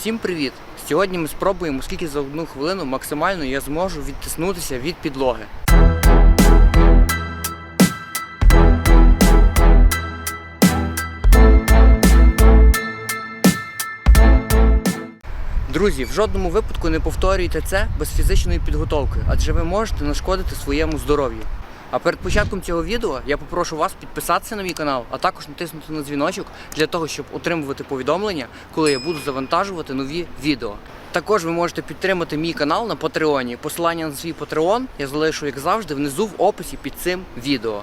Всім привіт! Сьогодні ми спробуємо, скільки за одну хвилину максимально я зможу відтиснутися від підлоги. Друзі, в жодному випадку не повторюйте це без фізичної підготовки, адже ви можете нашкодити своєму здоров'ю. А перед початком цього відео я попрошу вас підписатися на мій канал, а також натиснути на дзвіночок для того, щоб отримувати повідомлення, коли я буду завантажувати нові відео. Також ви можете підтримати мій канал на Патреоні. Посилання на свій Patreon я залишу, як завжди, внизу в описі під цим відео.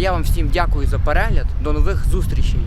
Я вам всім дякую за перегляд. До нових зустрічей!